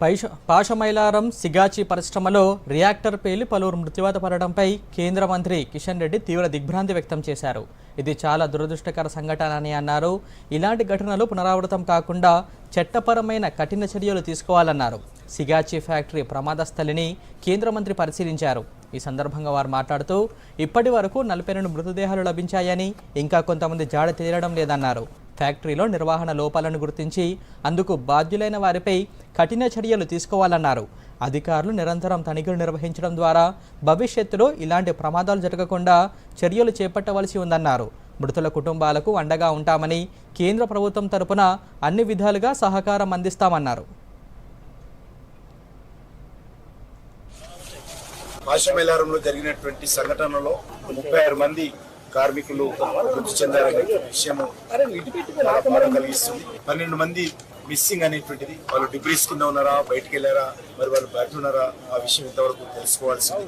పైష పాషమైలారం సిగాచి పరిశ్రమలో రియాక్టర్ పేలి పలువురు మృత్యువాత పడడంపై కేంద్ర మంత్రి కిషన్ రెడ్డి తీవ్ర దిగ్భ్రాంతి వ్యక్తం చేశారు. ఇది చాలా దురదృష్టకర సంఘటన అని అన్నారు. ఇలాంటి ఘటనలు పునరావృతం కాకుండా చట్టపరమైన కఠిన చర్యలు తీసుకోవాలన్నారు. సిగాచి ఫ్యాక్టరీ ప్రమాద స్థలిని కేంద్ర మంత్రి పరిశీలించారు. ఈ సందర్భంగా వారు మాట్లాడుతూ ఇప్పటి వరకు నలభై రెండు మృతదేహాలు లభించాయని ఇంకా కొంతమంది జాడ తీరడం లేదన్నారు. ఫ్యాక్టరీలో నిర్వహణ లోపాలను గుర్తించి అందుకు బాధ్యులైన వారిపై కఠిన చర్యలు తీసుకోవాలన్నారు. అధికారులు నిరంతరం తనిఖీలు నిర్వహించడం ద్వారా భవిష్యత్తులో ఇలాంటి ప్రమాదాలు జరగకుండా చర్యలు చేపట్టవలసి ఉందన్నారు. మృతుల కుటుంబాలకు అండగా ఉంటామని కేంద్ర ప్రభుత్వం తరపున అన్ని విధాలుగా సహకారం అందిస్తామన్నారు. జరిగినటువంటి సంఘటనలో ముప్పై ఆరు మంది కార్మికులు మృతి చెందారనే విషయం బాధ కలిగిస్తుంది. పన్నెండు మంది మిస్సింగ్ అనేటువంటిది. వాళ్ళు డిగ్రీస్ కింద ఉన్నారా? బయటికి వెళ్ళారా? మరి వాళ్ళు బయట ఉన్నారా? ఆ విషయం ఇంతవరకు తెలుసుకోవాల్సింది.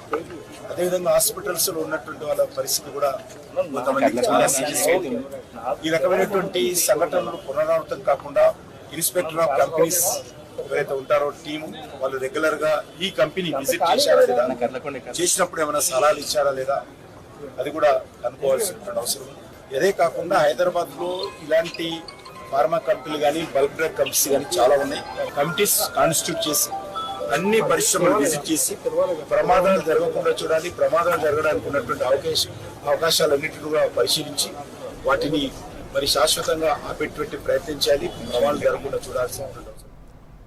అదేవిధంగా హాస్పిటల్స్లో ఉన్నటువంటి వాళ్ళ పరిస్థితి కూడా కొంతమంది చాలా సీరియస్ అవుతుంది ఈ రకమైనటువంటి సంఘటనలు పునరావృతం కాకుండా ఇన్స్పెక్టర్ ఆఫ్ కంపెనీస్ ఎవరైతే ఉంటారో టీము వాళ్ళు రెగ్యులర్గా ఈ కంపెనీ విజిట్ చేశారా లేదా? చేసినప్పుడు ఏమైనా సలహాలు ఇచ్చారా లేదా? అది కూడా కనుక్కోవాల్సినటువంటి అవసరం ఉంది. అదే కాకుండా హైదరాబాద్లో ఇలాంటి ఫార్మా కంపెనీలు కానీ బల్క్ డ్రగ్ కంపెనీస్ కానీ చాలా ఉన్నాయి. కమిటీస్ కాన్స్టిట్యూట్ చేసి అన్ని పరిశ్రమలు విజిట్ చేసి ప్రమాదాలు జరగకుండా చూడాలి ప్రమాదాలు జరగడానికి ఉన్నటువంటి అవకాశం అవకాశాలన్నింటినీ కూడా పరిశీలించి వాటిని మరి శాశ్వతంగా ఆపేటువంటి ప్రయత్నించాలి ప్రమాదాలు జరగకుండా చూడాల్సినటువంటి